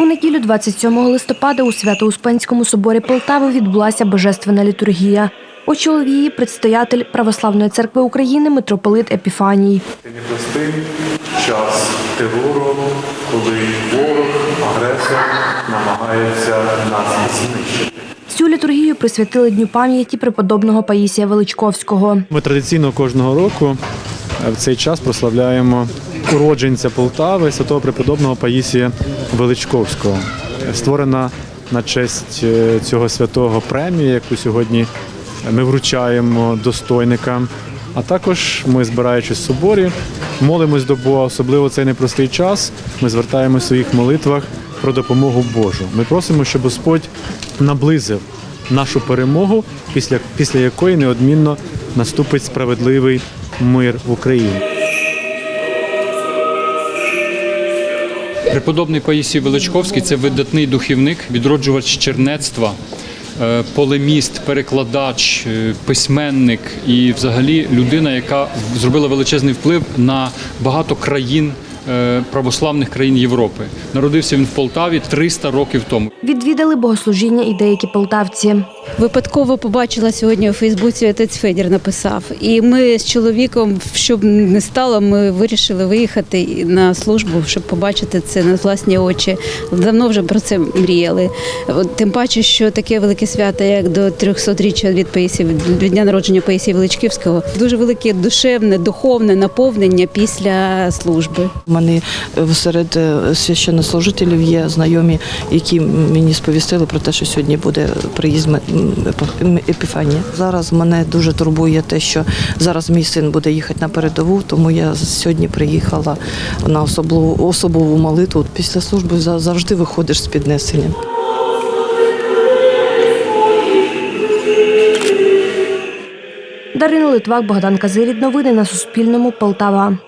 У неділю 27 листопада у Свято-Успенському соборі Полтави відбулася божественна літургія. Очолив її предстоятель Православної церкви України митрополит Епіфаній. Це непростий час терору, коли ворог, агресор намагається нас знищити. Цю літургію присвятили Дню пам'яті преподобного Паїсія Величковського. Ми традиційно кожного року в цей час прославляємо уродженця Полтави, святого преподобного Паїсія Величковського. Створена на честь е, цього святого премія, яку сьогодні ми вручаємо достойникам. А також ми, збираючись в соборі, молимось до Бога, особливо цей непростий час. Ми звертаємося в своїх молитвах про допомогу Божу. Ми просимо, щоб Господь наблизив нашу перемогу, після, після якої неодмінно наступить справедливий мир в Україні. Преподобний Паїсій Величковський це видатний духівник, відроджувач чернецтва, е, полеміст, перекладач, е, письменник і взагалі людина, яка зробила величезний вплив на багато країн. е, Православних країн Європи народився він в Полтаві 300 років тому. Відвідали богослужіння і деякі полтавці. Випадково побачила сьогодні у Фейсбуці отець Федір написав. І ми з чоловіком, щоб не стало, ми вирішили виїхати на службу, щоб побачити це на власні очі. Давно вже про це мріяли. Тим паче, що таке велике свято, як до 300-річчя від Паїсі, від дня народження Паїсія Величківського, дуже велике душевне, духовне наповнення після служби. У мене е, серед е, священнослужителів є знайомі, які мені сповістили про те, що сьогодні буде приїзд Епіфанія. Зараз мене дуже турбує те, що зараз мій син буде їхати на передову, тому я сьогодні приїхала на особливу особову молитву. Після служби завжди виходиш з піднесенням. Дарина Литвак, Богдан Казирід. Новини на Суспільному. Полтава.